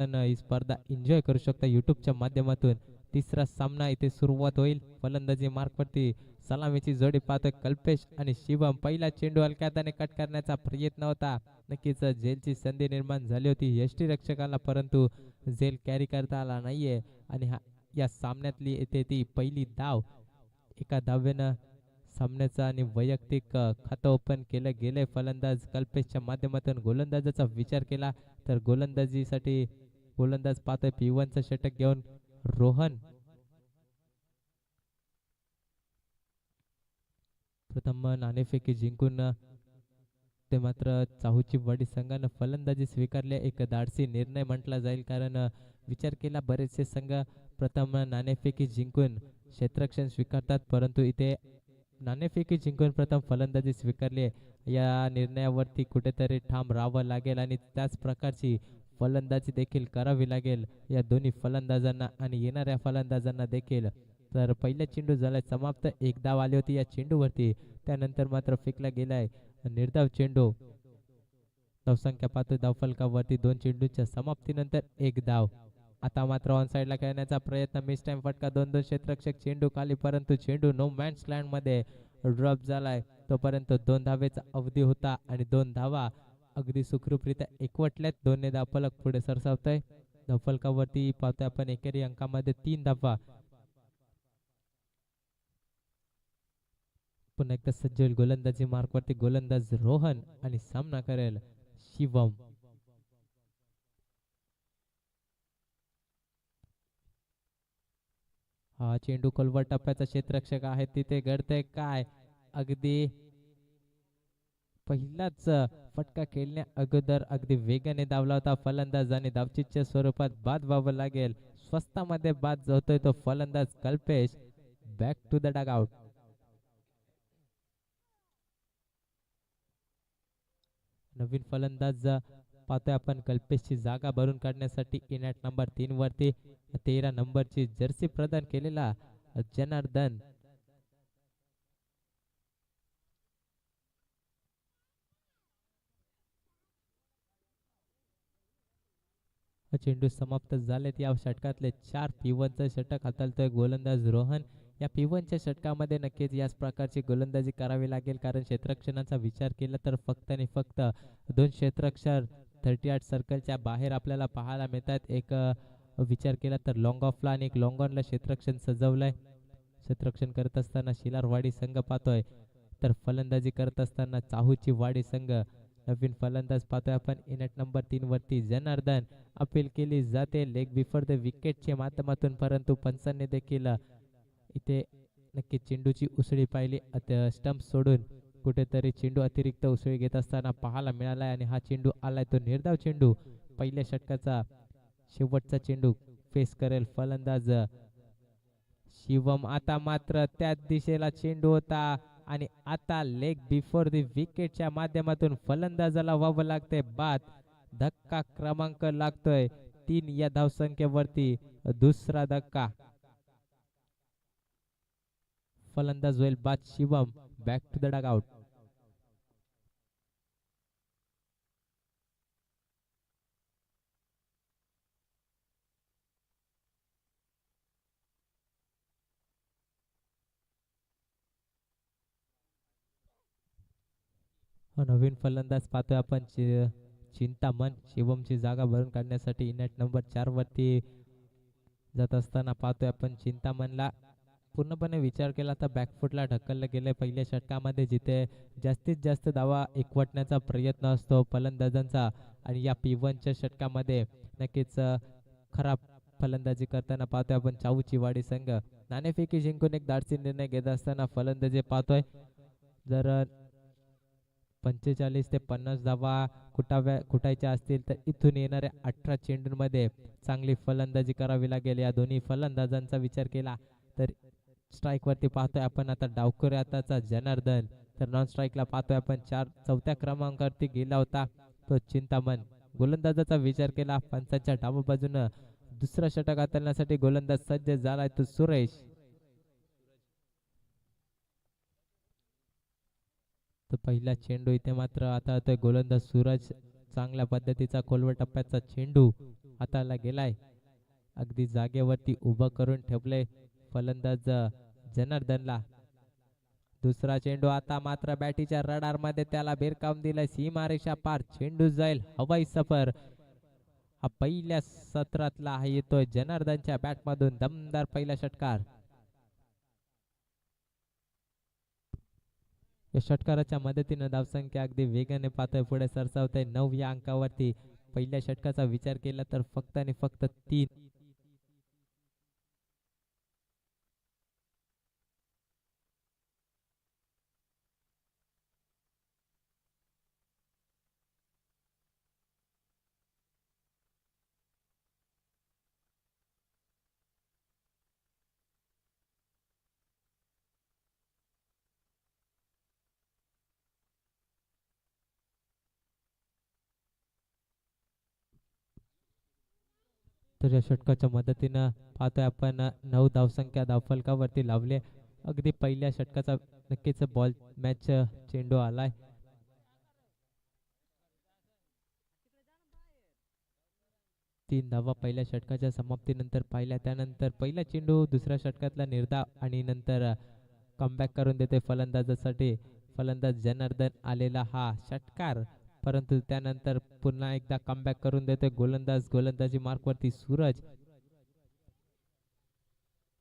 ही स्पर्धा एन्जॉय करू शकता युट्यूबच्या माध्यमातून. तिसरा सामना इथे सुरुवात होईल. फलंदाजी मार्कवरती सलामीची जोडी पाहतोय कल्पेश आणि शिवम. पहिला चेंडू हलक्यात कट करण्याचा प्रयत्न होता. नक्कीच झेलची संधी निर्माण झाली होती. यष्टी रक्षकाला परंतु झेल कॅरी करता आला नाहीये. आणि हा या सामन्यातली येथे ती पहिली धाव. एका धावेनं सामन्याचं आणि वैयक्तिक खातं ओपन केलं गेलंय. फलंदाज कल्पेशच्या माध्यमातून गोलंदाजाचा विचार केला. तर गोलंदाजीसाठी गोलंदाज पाहतोय. पिवनचं षटक घेऊन रोहन. प्रथम नाणेफेकी जिंकून ते मात्र चाहूची वडील संघानं फलंदाजी स्वीकारली. एक धाडसी निर्णय म्हटला जाईल कारण विचार केला बरेचसे संघ प्रथम नाणेफेकी जिंकून क्षेत्रक्षण स्वीकारतात परंतु इथे नाणेफेकी जिंकून प्रथम फलंदाजी स्वीकारली. या निर्णयावरती कुठेतरी ठाम राहावं लागेल आणि त्याच प्रकारची फलंदाजी देखील करावी लागेल. या दोन्ही फलंदाजांना आणि येणाऱ्या फलंदाजांना देखील. तर पहिला चेंडू झालाय समाप्त. एक धाव आली होती या चेंडूवरती. त्यानंतर मात्र फेकला गेलाय. निर्धाव चेंडू. धावसंख्या पाहतो धावफलकावरती दोन चेंडूच्या समाप्तीनंतर एक धाव. आता मात्र ऑन साईडला खेळण्याचा प्रयत्न. मिस टाइम फटका. दोन दोन क्षेत्रक्षक चेंडू खाली परंतु चेंडू नो मॅन्स लँडमध्ये ड्रॉप झालाय. तोपर्यंत दोन धावेचा अवधी होता आणि दोन धावा अगदी सुखरूपरित्या एकवटल्यात. दोन्ही धापलक पुढे सरसावतोय. धावफलकावरती पाहतोय आपण एकेरी अंकामध्ये तीन धापा. पुन्हा एकदा सज्ज होईल गोलंदाजी मार्कवरती गोलंदाज रोहन आणि सामना करेल शिवम. हा चेंडू खोलवर टप्प्याचा क्षेत्ररक्षक आहे. तिथे घडतंय काय? अगदी पहिलाच फटका खेळण्या अगोदर अगदी वेगाने धावला होता. फलंदाज आणि धावचितच्या स्वरूपात बाद व्हावं लागेल. स्वस्तामध्ये बाद जातोय तो फलंदाज Kalpesh. Back to the dugout नवीन फलंदाज पाहतोय आपण कल्पेशची जागा भरून काढण्यासाठी इनॅट नंबर तीन वरती. तेरा नंबरची जर्सी प्रदान केलेला जनार्दन. चेंडू समाप्त झालेत. या षटकातले चार पिवनचं षटक हाताळतोय गोलंदाज रोहन. या पिवनच्या षटकामध्ये नक्कीच याच प्रकारची गोलंदाजी करावी लागेल कारण क्षेत्रक्षणाचा विचार केला तर फक्त आणि फक्त दोन क्षेत्रक्षर थर्टी आठ सर्कलच्या बाहेर आपल्याला पाहायला मिळतात. एक विचार केला तर लॉंग ऑफला आणि एक लॉंग ऑनला क्षेत्रक्षण सजवलंय. क्षेत्रक्षण करत असताना शिलारवाडी संघ पाहतोय. तर फलंदाजी करत असताना चाहूची वाडी संघ नवीन फलंदाज पाहतोय आपण. इनट नंबर तीन वरती जनार्दन. अपील केली जाते. लेग बिफोर द विकेटच्या माध्यमातून परंतु पंचांनी देखील इथे नक्की चेंडूची उसळी पाहिली. स्टंप सोडून कुठेतरी चेंडू अतिरिक्त उसळी घेत असताना पाहायला मिळालाय आणि हा चेंडू आलाय तो निर्धाव चेंडू. पहिल्या षटकाचा शेवटचा चेंडू फेस करेल फलंदाज. शिवम आता मात्र त्याच दिशेला चेंडू होता. आणि आता लेग बिफोर दी विकेटच्या माध्यमातून फलंदाजाला व्हावं लागतंय. बाद धक्का क्रमांक लागतोय तीन या धावसंख्येवरती. दुसरा धक्का. फलंदाज होईल बाद Shivam. Back to the dugout हा हो नवीन फलंदाज पाहतोय आपण. चिंतामन शिवमची जागा भरून काढण्यासाठी इनेट नंबर चार वरती जात असताना पाहतोय आपण चिंतामनला पूर्णपणे विचार केला तर बॅकफुटला ढकललं गेलंय पहिल्या षटकामध्ये जिथे जास्तीत जास्त धावा एकवटण्याचा प्रयत्न असतो फलंदाजांचा. आणि या पिवनच्या षटकामध्ये नक्कीच खराब फलंदाजी करताना पाहतोय आपण चाऊची वाडी संघ. नाणेफेकी जिंकून एक दाडसी निर्णय घेत असताना फलंदाजी पाहतोय. जर पंचेचाळीस ते पन्नास धावा कुटाव्या कुटायच्या असतील तर इथून येणाऱ्या अठरा चेंडूंमध्ये चांगली फलंदाजी करावी लागेल. या दोन्ही फलंदाजांचा विचार केला तर स्ट्राईक वरती पाहतोय आपण. आता डावकर आताचा जनार्दन. तर नॉन स्ट्राईकला पाहतोय आपण. चार चौथ्या क्रमांकावरती गेला होता तो चिंतामण गोलंदाजाचा विचार केला. पंचाच्या डाव्या बाजूनं दुसरा षटक हाताळण्यासाठी गोलंदाज सज्ज झालाय तो सुरेश. तर पहिला चेंडू इथे मात्र आता तो गोलंदाज सूरज चांगल्या पद्धतीचा खोलवर टप्प्याचा चेंडू हाताला गेलाय. अगदी जागेवरती उभं करून ठेवले फलंदाज जनार्दनला. दुसरा चेंडू आता मात्र बॅटीच्या रडारमध्ये त्याला बेरकाम दिलाय. सीमारेषा पार चेंडू जाईल. हवाई सफर. हा पहिल्या सत्रातला हा येतोय जनार्दनच्या बॅट मधून दमदार पहिला षटकार. या षटकाराच्या मदतीनं धावसंख्या अगदी वेगाने पातळी पुढे सरसावते नऊ या अंकावरती पहिल्या षटकाचा विचार केला तर फक्त आणि फक्त तीन तर या षटकाच्या मदतीनं पाहतोय आपण नऊ धावसंख्या धावफलकावरती लावले. अगदी पहिल्या षटकाचा नक्कीच बॉल मॅच चेंडू आलाय. तीन धावा पहिल्या षटकाच्या समाप्तीनंतर पाहिल्या. त्यानंतर पहिला चेंडू दुसऱ्या षटकातला निर्धाव आणि नंतर कमबॅक करून देते फलंदाजासाठी. फलंदाज जनार्दन आलेला हा षटकार परंतु त्यानंतर पुन्हा एकदा कमबॅक करून देतोय गोलंदाज. गोलंदाजी मार्कवरती सूरज.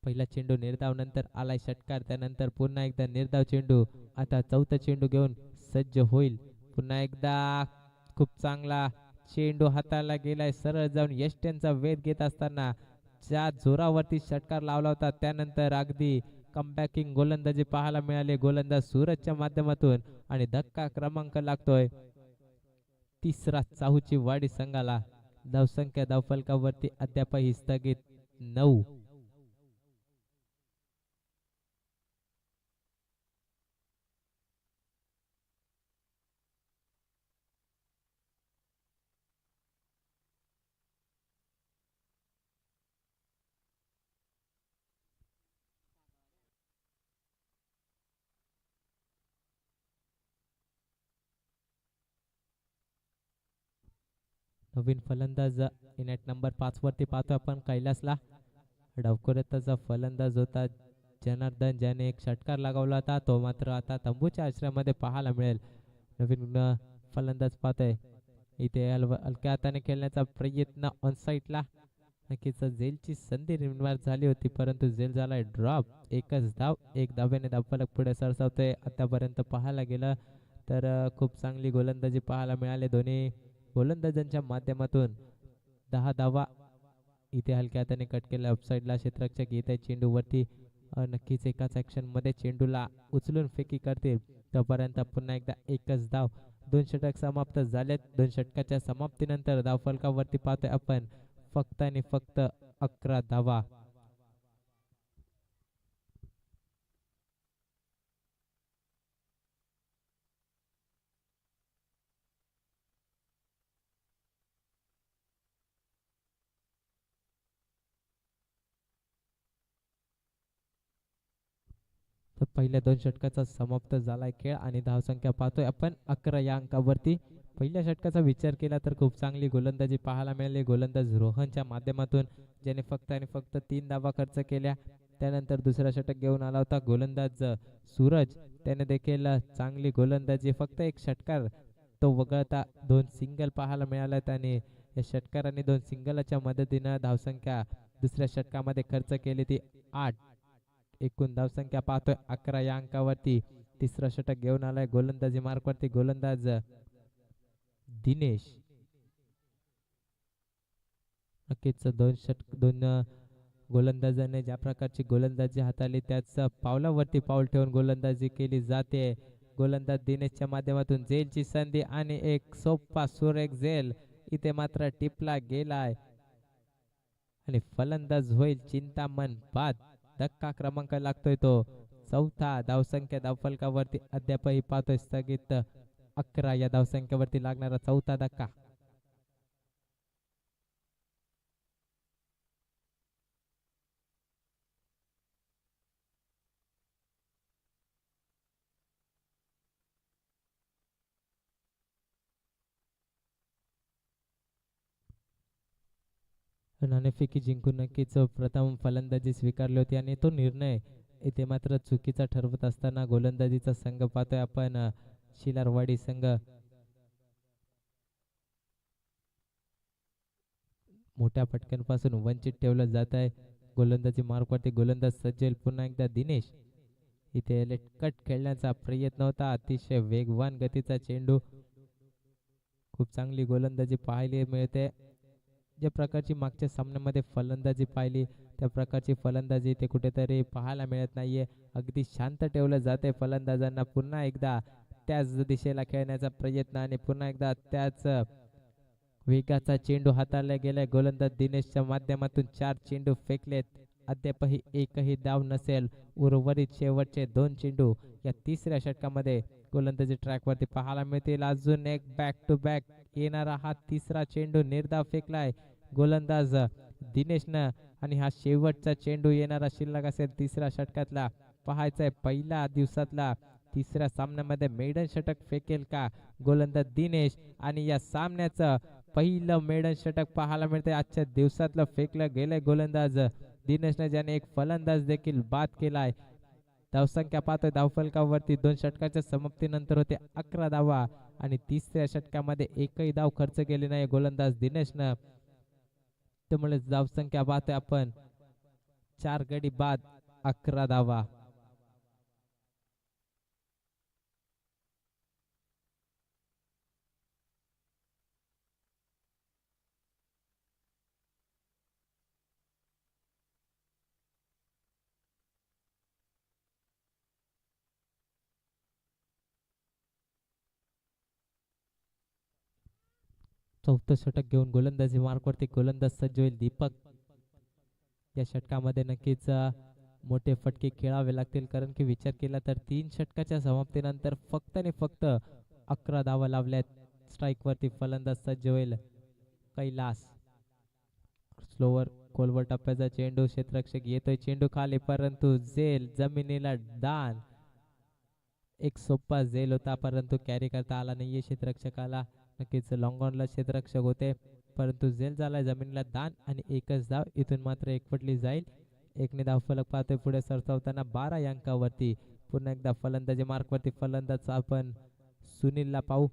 पहिला चेंडू निर्धाव नंतर आलाय षटकार. त्यानंतर पुन्हा एकदा निर्धाव चेंडू. आता चौथा चेंडू घेऊन सज्ज होईल. पुन्हा एकदा खूप चांगला चेंडू हाताला गेलाय. सरळ जाऊन यष्ट्यांचा वेध घेत असताना ज्या जोरावरती षटकार लावला होता त्यानंतर अगदी कमबॅकिंग गोलंदाजी पाहायला मिळाले. गोलंदाज सूरजच्या माध्यमातून आणि धक्का क्रमांक लागतोय. तिसरा चाहूची वाडी संघाला धावसंख्या धावफलकावरती अद्यापही स्थगित नऊ. नवीन फलंदाज इनेट नंबर पाच वरती पाहतो आपण. कैलासला डावखोऱ्याचा फलंदाज होता जनार्दन ज्याने एक षटकार लगावला होता तो मात्र आता तंबूच्या आश्रयामध्ये पाहायला मिळेल. नवीन फलंदाज पाहतोय. इथे अल्व हलक्या हाताने खेळण्याचा प्रयत्न ऑन साईटला नक्कीच झेलची संधी निर्माण झाली होती परंतु झेल झालाय ड्रॉप एकच धाव एक धाव्याने धावफलक पुढे सरसावतोय. आतापर्यंत पाहायला गेलं तर खूप चांगली गोलंदाजी पाहायला मिळाली. दोन्ही गोलंदाजांच्या माध्यमातून दहा धावा. इथे हलक्या हाताने कट केला. अपसाईडला क्षेत्ररक्षक येत आहे चेंडूवरती नक्कीच एकाच ऍक्शनमध्ये चेंडूला उचलून फेकी करतील. तोपर्यंत पुन्हा एकदा एकच धाव. दोन षटक समाप्त झालेत. दोन षटकाच्या समाप्तीनंतर धावफलकावरती पाहतोय आपण. फक्त आणि फक्त अकरा धावा. तर पहिल्या दोन षटकाचा समाप्त झालाय खेळ आणि धावसंख्या पाहतोय आपण. अकरा या अंकावरती. पहिल्या षटकाचा विचार केला तर खूप चांगली गोलंदाजी पाहायला मिळाली. गोलंदाज रोहनच्या माध्यमातून ज्याने फक्त आणि फक्त तीन धावा खर्च केल्या. त्यानंतर दुसरा षटक घेऊन आला होता गोलंदाज सूरज. त्याने देखील चांगली गोलंदाजी. फक्त एक षटकार तो वगळता दोन सिंगल पाहायला मिळाल्यात आणि या षटकार आणि दोन सिंगलच्या मदतीनं धावसंख्या दुसऱ्या षटकामध्ये खर्च केली ती आठ. एकूण धावसंख्या पाहतोय. अकरा या अंकावरती. तिसरा षटक घेऊन आलाय गोलंदाजी मार्कवरती. गोलंदाज दिनेश. नक्कीच दोन षटक दोन गोलंदाजाने ज्या प्रकारची गोलंदाजी हाताळली त्याच पावलावरती पाऊल ठेवून गोलंदाजी केली जाते. गोलंदाज दिनेशच्या माध्यमातून जेलची संधी आणि एक सोपा सुरेख झेल इथे मात्र टिपला गेलाय. आणि फलंदाज होईल चिंतामन बाद. धक्का क्रमांक लागतोय तो. चौथा धावसंख्या धावफलकावरती अद्यापही पाहतोय स्थगित. अकरा या धावसंख्येवरती लागणारा चौथा धक्का. नाणेफेकी जिंकून नक्कीच प्रथम फलंदाजी स्वीकारली होती आणि तो निर्णय इथे मात्र चुकीचा ठरवत असताना गोलंदाजीचा संघ पाहतोय. आपण शिलारवाडी संघ. मोठ्या फटक्यांपासून वंचित ठेवलं जात आहे गोलंदाजी मार्कवरती गोलंदाज सज्जल पुन्हा एकदा दिनेश. इथे कट खेळण्याचा प्रयत्न होता. अतिशय वेगवान गतीचा चेंडू. खूप चांगली गोलंदाजी पाहायला मिळते. ज्या प्रकारची मागच्या सामन्यामध्ये फलंदाजी पाहिली त्या प्रकारची फलंदाजी ते कुठेतरी पाहायला मिळत नाहीये. अगदी शांत ठेवलं जाते फलंदाजांना पुन्हा एकदा त्याच दिशेला खेळण्याचा प्रयत्न आणि पुन्हा एकदा त्याच वेगाचा चेंडू हाताळला गेलाय. गोलंदाज दिनेशच्या माध्यमातून चार चेंडू फेकलेत. अद्यापही एकही डाव नसेल. उर्वरित शेवटचे दोन चेंडू या तिसऱ्या षटकामध्ये गोलंदाजी ट्रॅकवरती पाहायला मिळतील. अजून एक बॅक टू बॅक येणारा हा तिसरा चेंडू निर्धाव फेकलाय. गोलंदाज दिनेशनं आणि हा शेवटचा चेंडू येणारा शिल्लक असेल तिसऱ्या षटकातला. पाहायचाय पहिल्या दिवसातला तिसऱ्या सामन्यामध्ये मेडन षटक फेकेल का? गोलंदाज दिनेश आणि या सामन्याचं पहिलं मेडन षटक पाहायला मिळते आजच्या दिवसातलं फेकलं गेलंय गोलंदाज. दिनेशने ज्याने एक फलंदाज देखील बाद केलाय. धावसंख्या पाहतोय. धावफलकावरती दोन षटकाच्या समाप्तीनंतर होते अकरा धावा आणि तिसऱ्या षटकामध्ये एकही धाव खर्च केली नाही गोलंदाज दिनेशनं. त्यामुळे धावसंख्या पाहतोय आपण. चार गडी बाद अकरा धावा. चौथं षटक घेऊन गोलंदाजी मार्कवरती गोलंदाज सज्ज होईल दीपक. या षटकामध्ये नक्कीच मोठे फटके खेळावे लागतील. कारण की विचार केला तर तीन षटकाच्या समाप्तीनंतर फक्त आणि फक्त अकरा धावा लावल्यात. स्ट्राईकवरती फलंदाज सज्ज होईल कैलास. स्लोवर खोलवर टप्प्याचा चेंडू क्षेत्ररक्षक येतोय चेंडू खाली परंतु झेल जमिनीला दान. एक सोपा झेल होता परंतु कॅरी करता आला नाहीये क्षेत्ररक्षकाला. नक्कीच लॉंगॉनला क्षेत्ररक्षक होते. परंतु झेल झाला जमिनीला दान आणि एकच धाव इथून मात्र एकवटली जाईल. एकने धाव फलक पाहतोय पुढे सरसावताना बारा अंकावरती. पुन्हा एकदा फलंदाजी मार्कवरती. फलंदाज आपण सुनीलला पाहू.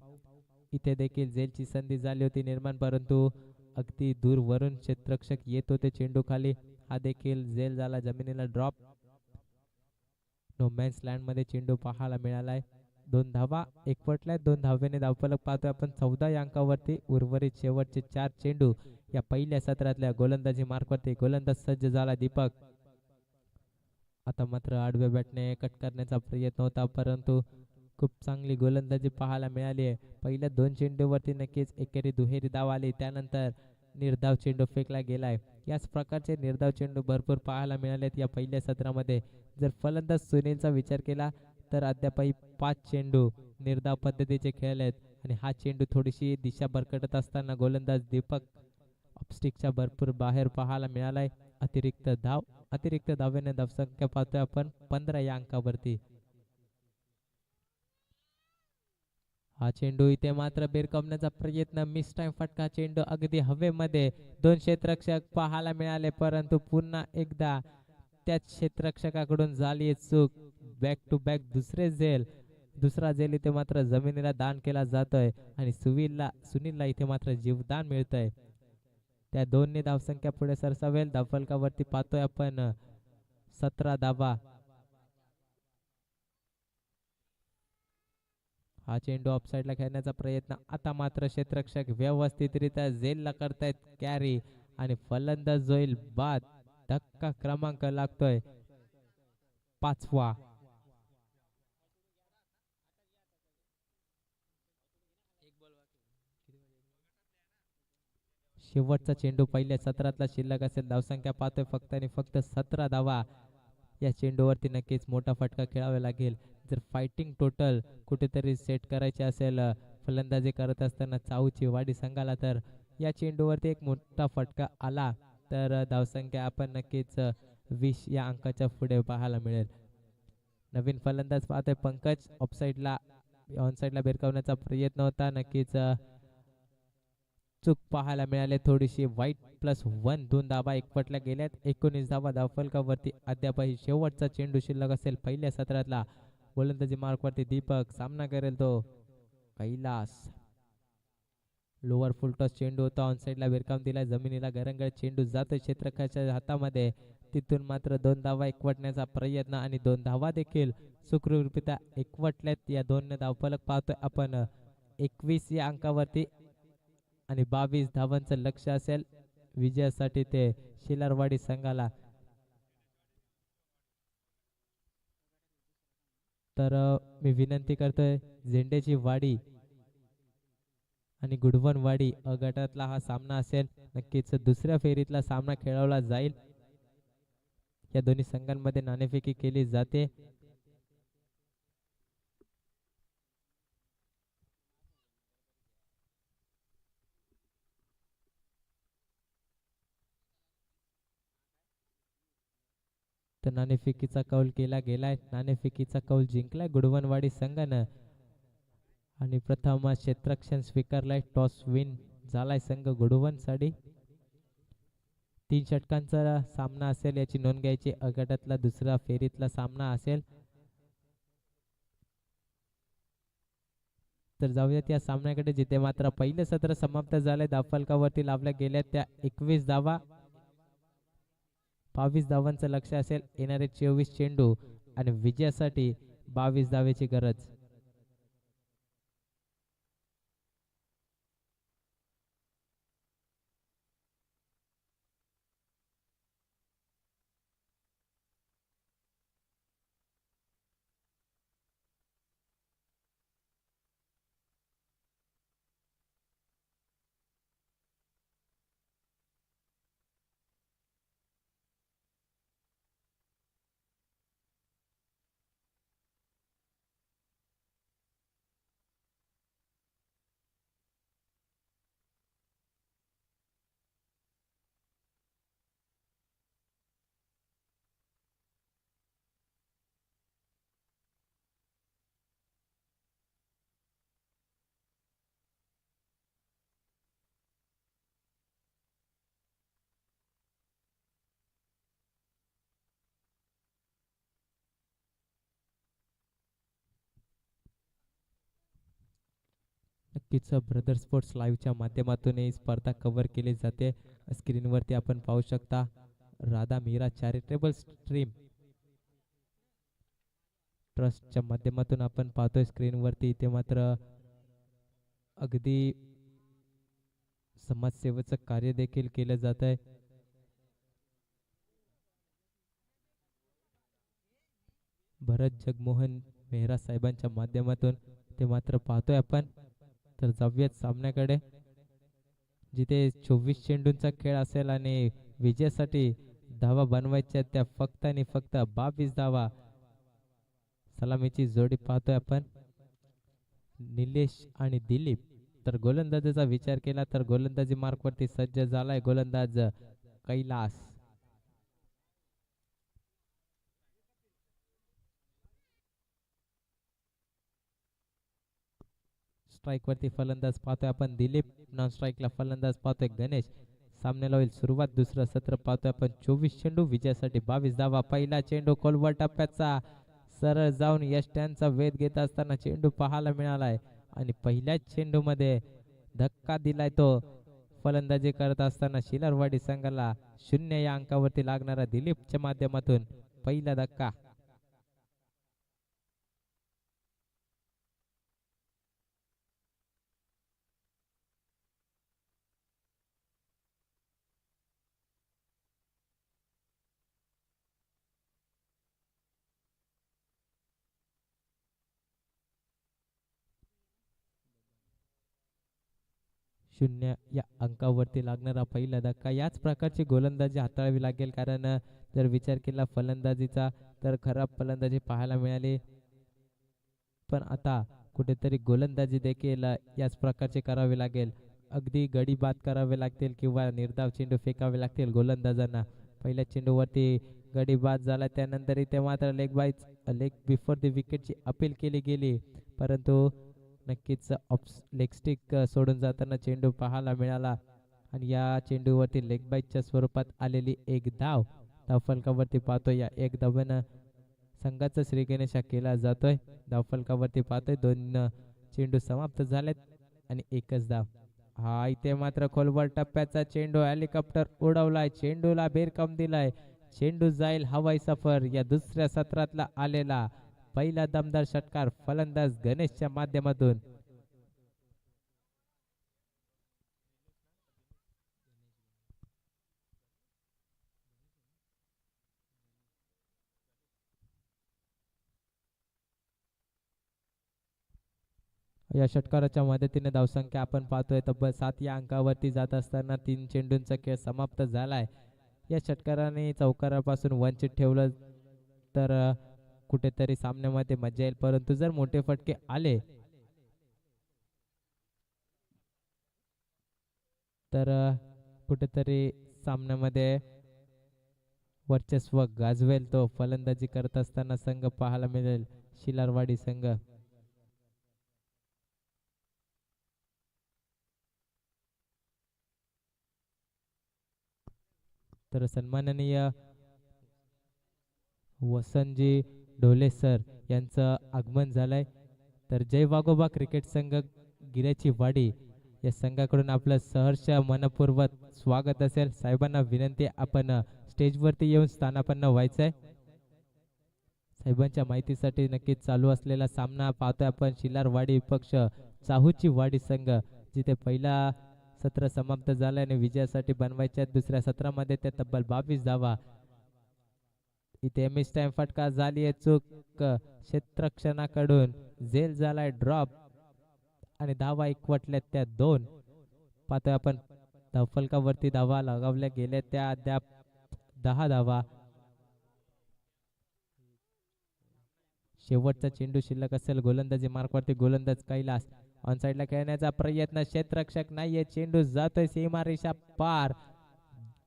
इथे देखील झेलची संधी झाली होती निर्माण परंतु अगदी दूरवरून क्षेत्ररक्षक येत होते चेंडू खाली. हा देखील झेल झाला जमिनीला ड्रॉप नो मॅन्स लँडमध्ये चेंडू पाहायला मिळालाय. दोन धावा एकवटल्या दोन धावेने धावफलक पाहतोय आपण. चौदा या अंकावरती उर्वरित शेवटचे चार चेंडू या पहिल्या सत्रातल्या गोलंदाजी मार्कवरती गोलंदाज सज्ज झाला दीपक. आता मात्र आडव्या बॅटने कट करण्याचा प्रयत्न होता परंतु खूप चांगली गोलंदाजी पाहायला मिळाली आहे. पहिल्या दोन चेंडूवरती नक्कीच एकेरी दुहेरी धाव आली त्यानंतर निर्धाव चेंडू फेकला गेलाय. याच प्रकारचे निर्धाव चेंडू भरपूर पाहायला मिळालेत या पहिल्या सत्रामध्ये. जर फलंदाज सुनीलचा विचार केला तर अद्यापही पाच चेंडू निर्धाव पद्धतीचे खेळलेत आणि हा चेंडू थोडीशी दिशा भरकटत असताना गोलंदाज दीपक ऑपस्टिकच्या भरपूर बाहेर पाहायला मिळालाय. अतिरिक्त धाव अतिरिक्त धावेने धावसंख्या पाहतोय आपण. पंधरा या अंकावरती. हा चेंडू इथे मात्र बेरकमण्याचा प्रयत्न. मिस टाइम फटका चेंडू अगदी हवेमध्ये दोन क्षेत्रक्षक पाहायला मिळाले परंतु पुन्हा एकदा त्याच क्षेत्रक्षकाकडून झाली चूक. बॅक टू बॅक दुसरे झेल दुसरा झेल इथे मात्र जमिनीला दान केला जातोय आणि सुनीलला सुनीलला इथे मात्र जीवदान मिळतंय. त्या दोन्ही धावसंख्या पुढे सरसावेल. धावफलकावरती पाहतोय आपण सतरा दाबा हा चेंडू ऑफसाईडला खेळण्याचा प्रयत्न. आता मात्र क्षेत्रक्षक व्यवस्थितरित्या झेलला करतायत कॅरी आणि फलंदाज होईल बाद धक्का क्रमांक लागतोय. पाचवा. शेवटचा चेंडू पहिल्या सत्रातला शिल्लक असेल. धावसंख्या पाहतोय फक्त आणि फक्त सतरा धावा. या चेंडूवरती नक्कीच मोठा फटका खेळावा लागेल. जर फायटिंग टोटल कुठेतरी सेट करायची असेल फलंदाजी करत असताना चाऊची वाढी संघाला तर या चेंडूवरती एक मोठा फटका आला तर धावसंख्या आपण नक्कीच वीस या अंकाच्या पुढे पाहायला मिळेल. नवीन फलंदाज पाहतोय पंकज ऑफसाईडला ऑनसाईडला भिरकावण्याचा प्रयत्न होता. नक्कीच चूक पाहायला मिळाले. थोडीशी वाईट प्लस वन दोन धाबा एकवटल्या गेल्यात. एकोणीस धाबा धावफलकावरती अद्यापही शेवटचा चेंडू शिल्लक असेल पहिल्या सत्रातला. गोलंदाजी मार्कवरती दीपक सामना करेल तो. कैलास. लोअर फुलटॉस चेंडू होता. ऑन साईडला विरकाम दिला. जमिनीला गरंगळ चेंडू जातो क्षेत्रकाच्या हातामध्ये. तिथून मात्र दोन धावा एकवटण्याचा प्रयत्न आणि दोन धावा देखील सुखरूपरित्या एकवटल्यात या दोन धावफलक पाहतोय आपण. एकवीस या अंकावरती आणि बावीस धावांचं लक्ष असेल. विजयासाठी ते शिलारवाडी संघाला. तर मी विनंती करतोय झेंडेची वाडी आणि गुडवनवाडी अ गटातला हा सामना असेल. नक्कीच दुसऱ्या फेरीतला सामना खेळवला जाईल. या दोन्ही संघांमध्ये नाणेफेकी केली जाते. तर नाणेफेकीचा कौल केला गेलाय. नाणेफेकीचा कौल जिंकलाय गुडवनवाडी संघानं. आणि प्रथम क्षेत्रक्षण स्वीकारलाय. टॉस विन झालाय संघ गुडवनसाठी. तीन षटकांचा सामना असेल याची नोंद घ्यायची. अगटातला दुसरा फेरीतला सामना असेल. तर जाऊयात या सामन्याकडे जिथे मात्र पहिले सत्र समाप्त झाले दाफलकावरती लाभल्या गेल्या त्या एकवीस धावा. बावीस धावांचं लक्ष असेल येणारे चोवीस चेंडू आणि विजयासाठी बावीस धावेची गरज. नक्कीच ब्रदर स्पोर्ट्स लाईव्हच्या माध्यमातून ही स्पर्धा कव्हर केली जाते. स्क्रीनवरती आपण पाहू शकता राधा मीरा चॅरिटेबल स्ट्रीम ट्रस्टच्या माध्यमातून आपण पाहतोय. स्क्रीनवरती इथे मात्र अगदी समाजसेवेचं कार्य देखील केलं जात आहे भरत जगमोहन मेहरा साहेबांच्या माध्यमातून ते मात्र पाहतोय आपण. तर जाऊयात सामन्याकडे. जिथे चोवीस चेंडूंचा खेळ असेल आणि विजयासाठी धावा बनवायच्या त्या फक्त आणि फक्त बावीस धावा. सलामीची जोडी पाहतोय आपण. निलेश आणि दिलीप. तर गोलंदाजाचा विचार केला तर गोलंदाजी मार्कवरती सज्ज झालाय. गोलंदाज कैलास. स्ट्राईक वरती फलंदाज पाहतोय. आपण दिलीप नॉन स्ट्राईकला फलंदाज पाहतोय. गणेश सामन्याला होईल सुरुवात. दुसरं सत्र पाहतोय आपण. चोवीस चेंडू विजयासाठी बावीस धावा. पहिला चेंडू कोलवर टप्प्याचा. सरळ जाऊन यष्ट्यांचा वेध घेत असताना चेंडू पाहायला मिळालाय. आणि पहिल्याच चेंडूमध्ये धक्का दिलाय तो. फलंदाजी करत असताना शिलारवाडी संघाला शून्य या अंकावरती लागणारा दिलीपच्या माध्यमातून पहिला धक्का. शून्य या अंकावरती लागणारा पहिला धक्का. याच प्रकारची गोलंदाजी हाताळावी लागेल कारण जर विचार केला फलंदाजीचा तर खराब फलंदाजी पाहायला मिळाली. पण आता कुठेतरी गोलंदाजी देखील याच प्रकारचे करावी लागेल. अगदी गडी बाद करावे लागतील किंवा निर्धाव चेंडू फेकावे लागतील गोलंदाजांना. पहिल्या चेंडूवरती गडी बाद झाला त्यानंतर इथे मात्र लेग बाईच लेग बिफोर द विकेटची अपील केली गेली. परंतु नक्कीच ऑप्स लेगस्टिक सोडून जाताना चेंडू पाहायला मिळाला. आणि या चेंडूवरती लेग बाईकच्या स्वरूपात आलेली एक धाव धावफलकावरती पाहतोय. या एक धावेनं संघाचा श्रीगणेशा केला जातोय. धावफलकावरती पाहतोय. दोन चेंडू समाप्त झालेत आणि एकच धाव. हा इथे मात्र खोलवर टप्प्याचा चेंडू हेलिकॉप्टर उडवलाय. चेंडूला बेरकम दिलाय. चेंडू जाईल हवाई सफर. या दुसऱ्या सत्रातला आलेला पहिला दमदार षटकार फलंदाज गणेशच्या माध्यमातून. या षटकाराच्या मदतीने धावसंख्या आपण पाहतोय. तब्बल सात या अंकावरती जात असताना तीन चेंडूंचा खेळ समाप्त झालाय. या षटकाराने चौकारापासून वंचित ठेवलं तर कुठेतरी सामन्यामध्ये मजा येईल. परंतु जर मोठे फटके आले तर कुठेतरी सामन्यामध्ये वर्चस्व गाजवेल तो. फलंदाजी करत असताना संघ पाहायला मिळेल. शिलारवाडी संघ. तर सन्माननीय वसंतजी ढोले सर यांचं आगमन झालंय. तर जय वागोबा क्रिकेट संघ गिऱ्याची वाडी या संघाकडून आपलं सहर्ष मनपूर्वक स्वागत असेल. साहेबांना विनंती आपण स्टेजवरती येऊन स्थानापन्न व्हायचंय. साहेबांच्या माहितीसाठी नक्कीच चालू असलेला सामना पाहतोय आपण. शिलारवाडी पक्ष चाहूची वाडी संघ जिथे पहिला सत्र समाप्त झालं आणि विजयासाठी बनवायच्या. दुसऱ्या सत्रामध्ये ते तब्बल बावीस धावा इथे मिस फटका झाली आहे चूक क्षेत्रक्षणाकडून. झेल झालाय ड्रॉप. आणि धावा एकवटल्यात त्या दोन. पाहतोय आपण धावफलकावरती धावा लगावल्या गेल्या त्या अद्याप दहा धावा. शेवटचा चेंडू शिल्लक असेल गोलंदाजी मार्कवरती गोलंदाज कैलास. ऑन साईडला खेळण्याचा प्रयत्न क्षेत्रक्षक नाहीये चेंडू जातोय सीमारेषा पार.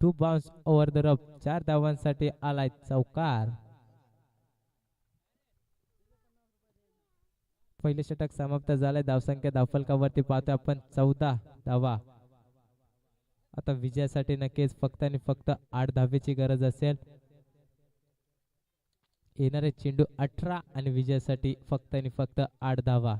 Two bounce over the rough. चार धावांसाठी आलाय चौकार. पहिले षटक समाप्त झालंय. धावसंख्या धावफलकावरती पाहतोय आपण चौदा धावा. आता विजयासाठी नक्कीच फक्त आणि फक्त आठ धावेची गरज असेल. येणारे चेंडू अठरा आणि विजयासाठी फक्त आणि फक्त आठ धावा.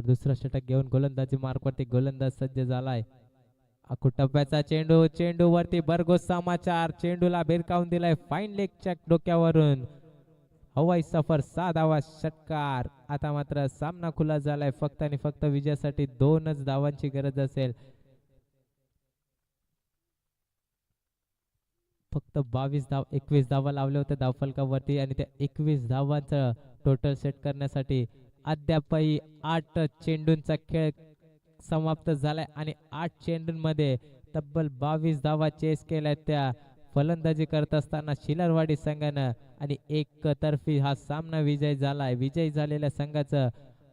तर दुसरा षटक घेऊन गोलंदाजी मार्कवरती गोलंदाज सज्ज झालाय. टप्प्याचा चेंडू चेंडू वरती बरगोस समाचार. चेंडूला भिरकावून दिलाय फाईन लेगच्या डोक्यावरून. हवाई सफर सात धावा षटकार. आता मात्र सामना खुला झालाय. फक्त आणि फक्त विजयासाठी दोनच धावांची गरज असेल. फक्त बावीस धाव एकवीस धावा लावल्या होत्या धावफलकावरती आणि त्या एकवीस धावांचं टोटल सेट करण्यासाठी अद्यापही आठ चेंडूंचा खेळ समाप्त झालाय आणि आठ चेंडूंमध्ये तब्बल बावीस धावा चेस केल्या त्या फलंदाजी करत असताना शिलरवाडी संघानं आणि एक तर्फी हा सामना विजय झालाय. विजयी झालेल्या संघाचं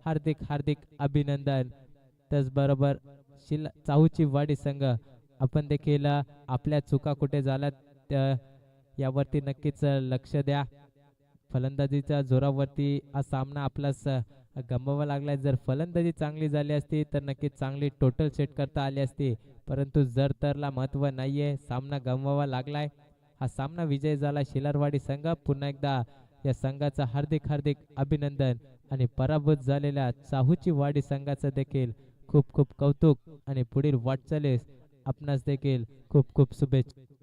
हार्दिक हार्दिक अभिनंदन. त्याचबरोबर शिला चाहूची वाडी संघ आपण देखील आपल्या चुका कुठे झाल्यात त्या यावरती नक्कीच लक्ष द्या. फलंदाजीच्या जोरावरती हा सामना आपलाच गमवावा लागलाय. जर फलंदाजी चांगली झाली असती तर नक्कीच चांगली टोटल सेट करता आली असती. परंतु जर तरला महत्त्व नाहीये सामना गमवावा लागलाय. हा सामना विजय झाला. शिलारवाडी संघ पुन्हा एकदा या संघाचं हार्दिक हार्दिक अभिनंदन आणि पराभूत झालेल्या चाहूची वाडी संघाचं देखील खूप खूप कौतुक आणि पुढील वाटचालीस आपणास देखील खूप खूप शुभेच्छा.